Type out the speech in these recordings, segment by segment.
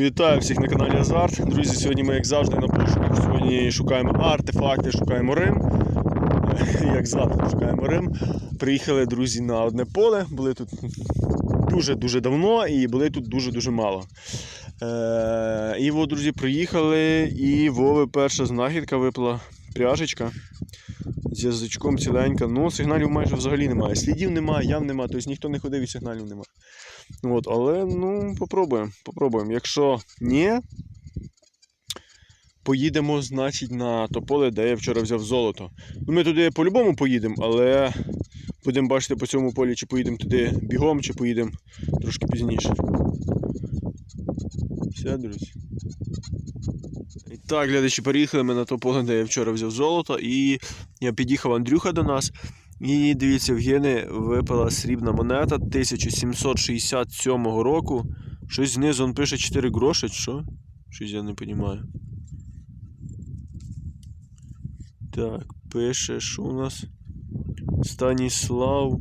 Вітаю всіх на каналі Азарт. Друзі, сьогодні ми, як завжди, на пошуках. Сьогодні шукаємо артефакти, шукаємо Рим. Як завжди, шукаємо Рим. Приїхали, друзі, на одне поле. Були тут дуже-дуже давно і були тут дуже-дуже мало. Е, і от, друзі, приїхали, і Вови перша знахідка випала пряжечка. З язичком ціленька. Ну, сигналів майже взагалі немає. Слідів немає, ям немає, тобто ніхто не ходив і сигналів немає. От, але ну, попробуємо. попробуємо. Якщо ні, поїдемо, значить, на то поле, де я вчора взяв золото. Ну, ми туди по-любому поїдемо, але будемо бачити по цьому полі, чи поїдемо туди бігом, чи поїдемо трошки пізніше. Все, друзі. Так, глядачі, переїхали ми на то поле, де я вчора взяв золото, і я під'їхав Андрюха до нас. І дивіться, в Гени випала срібна монета 1767 року. Щось знизу він пише 4 гроші, що? Щось я не розумію. Так, пише, що у нас? Станіслав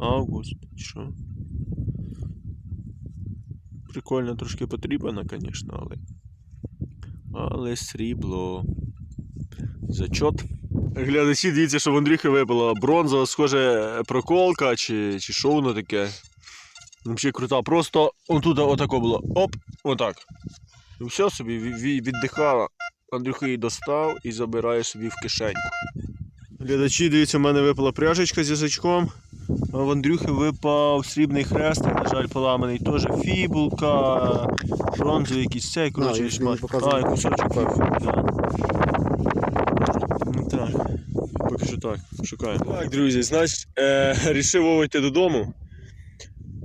Август. Що? Прикольно, трошки потрібно, звісно, але. Але срібло. Зачот. Глядачі, дивіться, що в Андрюхи випала бронзова, схоже, проколка чи, чи що таке. Взагалі крута. Просто отут отако було. Оп, отак. І все собі ві- ві- віддихала. Андрюха її достав і забирає собі в кишеньку. Глядачі, дивіться, в мене випала пряжечка з язичком. В Андрюхи випав срібний хрестик, на жаль, поламаний теж фібулка, бронзовий якийсь цей, коротше, він шмат. показував. А, і кусочок фібулки, да. Ну так. Поки що так, шукаємо. Так, друзі, значить, е, рішив Вова додому.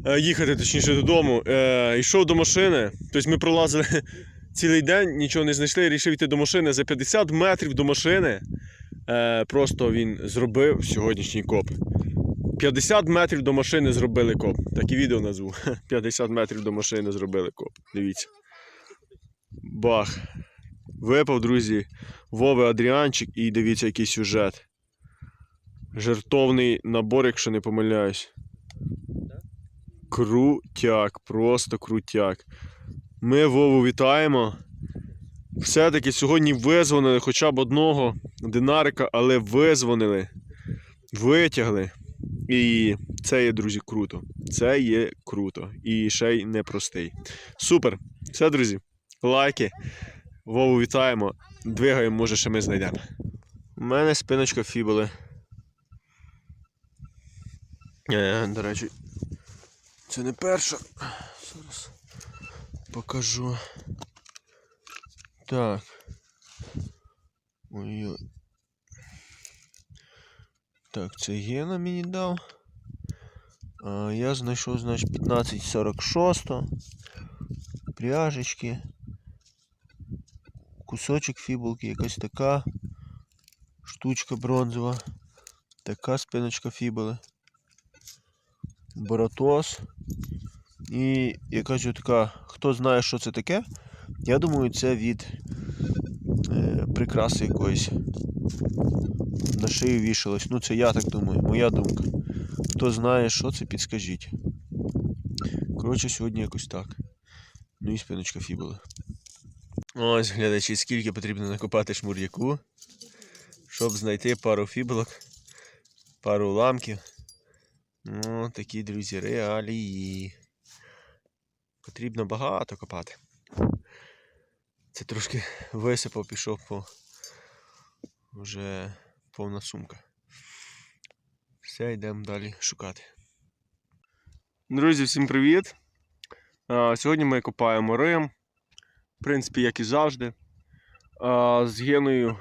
Е, їхати точніше додому. Е, йшов до машини. Тобто ми пролазили цілий день, нічого не знайшли, рішив йти до машини. За 50 метрів до машини. Е, просто він зробив сьогоднішній коп. 50 метрів до машини зробили коп. Так і відео назву. 50 метрів до машини зробили коп. Дивіться. Бах. Випав, друзі, Вове Адріанчик і дивіться, який сюжет. Жертовний набор, якщо не помиляюсь. Крутяк, просто крутяк. Ми Вову вітаємо. Все-таки сьогодні визвонили хоча б одного динарика, але визвонили, витягли. І це є, друзі, круто. Це є круто. І ще й непростий. Супер. Все, друзі. Лайки. Вову вітаємо. Двигаємо, може, ще ми знайдемо. У мене спиночка фібули. Е, до речі, це не перша. Зараз покажу. Так. Ой-ой. Так, це Гена мені дав. А, я знайшов, значить, 1546. Пряжечки. Кусочок фібулки, якась така штучка бронзова. Така спиночка фібули. Боротос. І якась така, хто знає, що це таке, я думаю, це від е, прикраси якоїсь. На шию вішалось. Ну, це я так думаю, моя думка. Хто знає, що це, підскажіть. Коротше, сьогодні якось так. Ну і спиночка фібули. Ось, глядачі, скільки потрібно накопати шмур'яку, щоб знайти пару фібулок, пару уламків. Ну, такі, друзі, реалії. Потрібно багато копати. Це трошки висипав, пішов по вже повна сумка. Все, йдемо далі шукати. Друзі, всім привіт! Сьогодні ми копаємо Рим. В принципі, як і завжди. З Геною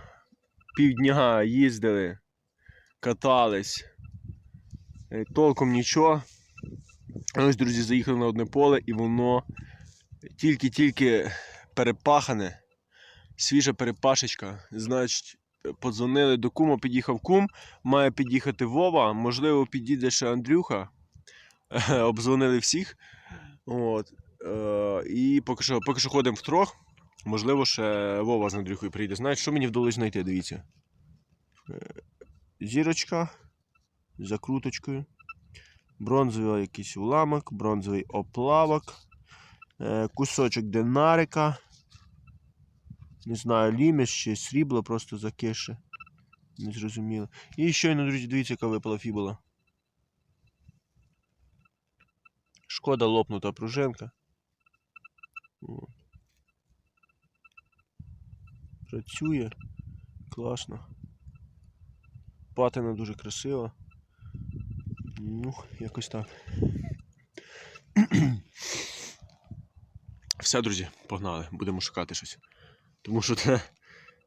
півдня їздили, катались. Е, Толком нічого. Ось, друзі, заїхали на одне поле і воно тільки-тільки перепахане, свіжа перепашечка. Значить, подзвонили до кума, під'їхав кум, має під'їхати Вова, можливо, підійде ще Андрюха. Обдзвонили всіх. От. Е, і поки що, поки що ходимо втрьох. Можливо, ще Вова з Андрюхою прийде. Знаєте, що мені вдалося знайти, дивіться. Е, Зірочка з закруточкою. Бронзовий якийсь уламок, бронзовий оплавок. Е, кусочок динарика. Не знаю, ліміс чи срібло просто закише. Не зрозуміло. І щойно, друзі, дивіться, яка випала фібула. Шкода лопнута пружинка. Працює. Класно. Патина дуже красива. Ну, якось так. Все, друзі, погнали, будемо шукати щось. Тому що це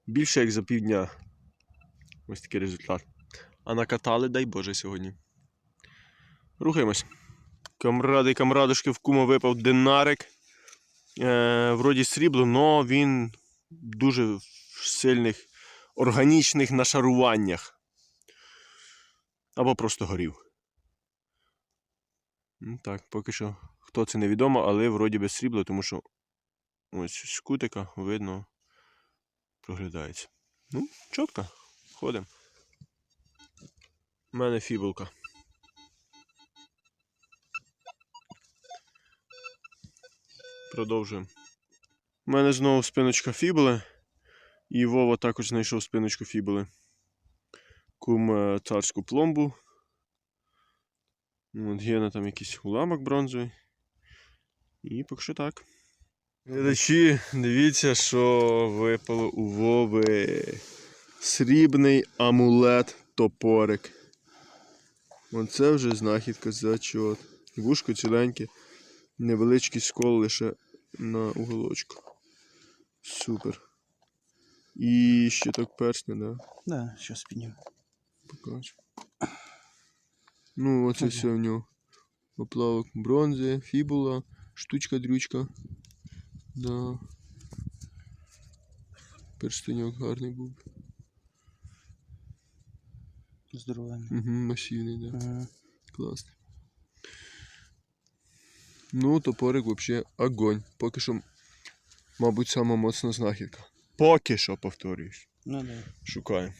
більше як за півдня. Ось такий результат. А накатали, дай Боже, сьогодні. Рухаємось. Камради і камрадушки в кума випав динарик. Е, вроді срібло, але він дуже в сильних органічних нашаруваннях. Або просто горів. Ну, Так, поки що хто це невідомо, але вроді без срібла, тому що ось з кутика видно проглядається. Ну, чітко, ходимо. У мене фібулка. Продовжуємо. У мене знову спиночка фібули. І Вова також знайшов спиночку фібули. Кум е, царську пломбу. От Гена там якийсь уламок бронзовий. І поки що так. Глядачі, дивіться, що випало у Вови. Срібний амулет топорик. Оце вже знахідка зачот. Вушко ціленьке, невеличкий скол лише на уголочку. Супер. І щиток персня, да? Да, сейчас підніму. Покажу. Ну, оце все в нього. Оплавок бронзи, фібула, штучка-дрючка. Да. Перстеньок гарний був. Здоровенний. Угу, масивний, да. Ага. Класний. Ну, топорик взагалі огонь. Поки що, мабуть, сама моцна знахідка. Поки що, повторююсь. Ну да. Шукаємо.